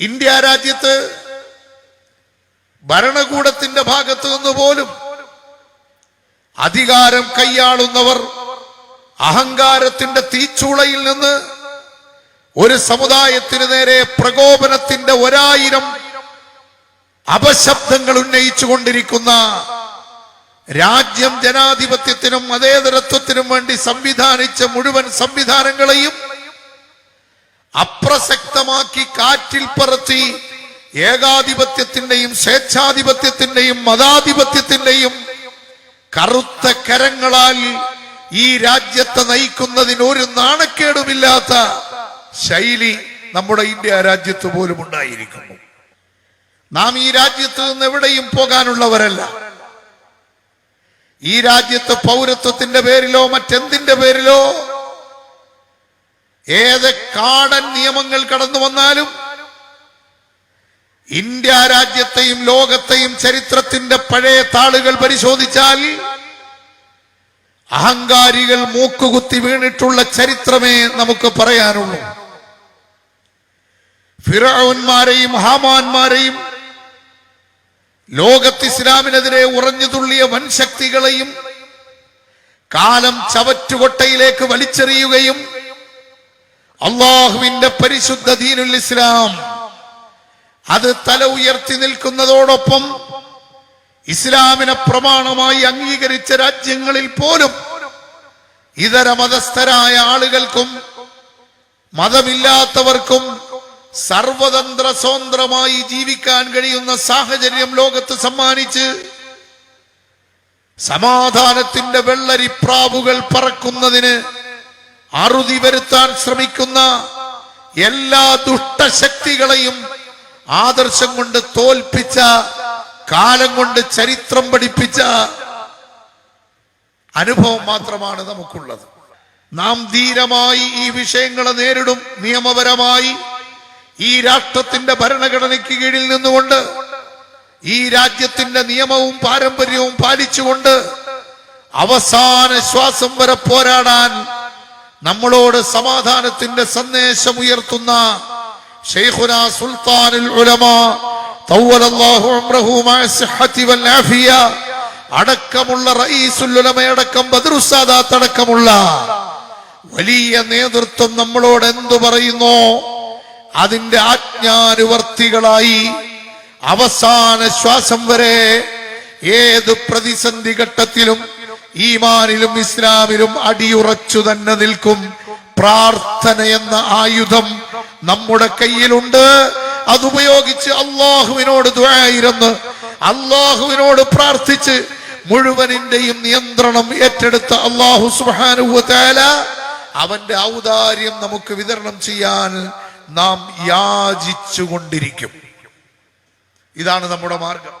India രാജ്യത്ത് ഭരണകൂടത്തിന്റെ ഭാഗത്തു നിന്ന് പോലും അധികാരം കൈയാളുന്നവർ അഹങ്കാരത്തിന്റെ തീച്ചൂളയിൽ നിന്ന് ഒരു സമുദായത്തിന് നേരെ പ്രകോപനത്തിന്റെ ഒരായിരം അപശബ്ദങ്ങൾ ഉന്നയിച്ചു കൊണ്ടിരിക്കുന്ന രാജ്യം ജനാധിപത്യത്തിനും മതേതരത്വത്തിനും വേണ്ടി സംവിധാനിച്ച മുഴുവൻ സംവിധാനങ്ങളെയും അപ്രസക്തമാക്കി കാറ്റിൽ പറത്തി ഏകാധിപത്യത്തിന്റെയും സ്വേച്ഛാധിപത്യത്തിന്റെയും മതാധിപത്യത്തിന്റെയും കറുത്ത കരങ്ങളാൽ ഈ രാജ്യത്തെ നയിക്കുന്നതിന് ഒരു നാണക്കേടുമില്ലാത്ത ശൈലി നമ്മുടെ ഇന്ത്യ രാജ്യത്ത് പോലും ഉണ്ടായിരിക്കുന്നു. നാം ഈ രാജ്യത്ത് നിന്ന് എവിടെയും പോകാനുള്ളവരല്ല. ഈ രാജ്യത്തെ പൗരത്വത്തിന്റെ പേരിലോ മറ്റെന്തിന്റെ പേരിലോ ഏത് കാടൻ നിയമങ്ങൾ കടന്നു വന്നാലും ഇന്ത്യ രാജ്യത്തെയും ലോകത്തെയും ചരിത്രത്തിന്റെ പഴയ താളുകൾ പരിശോധിച്ചാൽ അഹങ്കാരികൾ മൂക്കുകുത്തി വീണിട്ടുള്ള ചരിത്രമേ നമുക്ക് പറയാനുള്ളൂ. ഫിറോന്മാരെയും ഹാമാന്മാരെയും ലോകത്ത് ഇസ്ലാമിനെതിരെ ഉറഞ്ഞു തുള്ളിയ വൻശക്തികളെയും കാലം ചവറ്റുകൊട്ടയിലേക്ക് വലിച്ചെറിയുകയും അള്ളാഹുവിന്റെ പരിശുദ്ധ ദീനുൽ ഇസ്ലാം. അത് തല ഉയർത്തി നിൽക്കുന്നതോടൊപ്പം ഇസ്ലാമിനെ പ്രമാണമായി അംഗീകരിച്ച രാജ്യങ്ങളിൽ പോലും ഇതര മതസ്ഥരായ ആളുകൾക്കും മതമില്ലാത്തവർക്കും സർവതന്ത്ര സ്വതന്ത്രമായി ജീവിക്കാൻ കഴിയുന്ന സാഹചര്യം ലോകത്ത് സമ്മാനിച്ച് സമാധാനത്തിന്റെ വെള്ളരിപ്രാവുകൾ പറക്കുന്നതിന് അറുതി വരുത്താൻ ശ്രമിക്കുന്ന എല്ലാ ദുഷ്ടശക്തികളെയും ആദർശം കൊണ്ട് തോൽപ്പിച്ച കാലം കൊണ്ട് ചരിത്രം പഠിപ്പിച്ച അനുഭവം മാത്രമാണ് നമുക്കുള്ളത്. നാം ധീരമായി ഈ വിഷയങ്ങളെ നേരിടും. നിയമപരമായി ഈ രാഷ്ട്രത്തിന്റെ ഭരണഘടനയ്ക്ക് കീഴിൽ നിന്നുകൊണ്ട് ഈ രാജ്യത്തിന്റെ നിയമവും പാരമ്പര്യവും പാലിച്ചുകൊണ്ട് അവസാന ശ്വാസം വരെ പോരാടാൻ നമ്മളോട് സമാധാനത്തിന്റെ സന്ദേശം ഉയർത്തുന്ന ഷെയ്ഖുന സുൽത്താനുൽ ഉലമ അടക്കമുള്ള അടക്കമുള്ള വലിയ നേതൃത്വം നമ്മളോട് എന്തു പറയുന്നു? അതിന്റെ ആജ്ഞാനുവർത്തികളായി അവസാന ശ്വാസം വരെ ഏത് പ്രതിസന്ധി ഘട്ടത്തിലും ഈമാനിലും ഇസ്ലാമിലും അടിയുറച്ചു തന്നെ നിൽക്കും. പ്രാർത്ഥന എന്ന ആയുധം നമ്മുടെ കയ്യിലുണ്ട്. അതുപയോഗിച്ച് അള്ളാഹുവിനോട് ദ്വായിരുന്ന് അള്ളാഹുവിനോട് പ്രാർത്ഥിച്ച് മുഴുവനിന്റെയും നിയന്ത്രണം ഏറ്റെടുത്ത അള്ളാഹു സുഹാനുവല അവന്റെ ഔദാര്യം നമുക്ക് വിതരണം ചെയ്യാൻ നാം യാചിച്ചുകൊണ്ടിരിക്കും. ഇതാണ് നമ്മുടെ മാർഗം.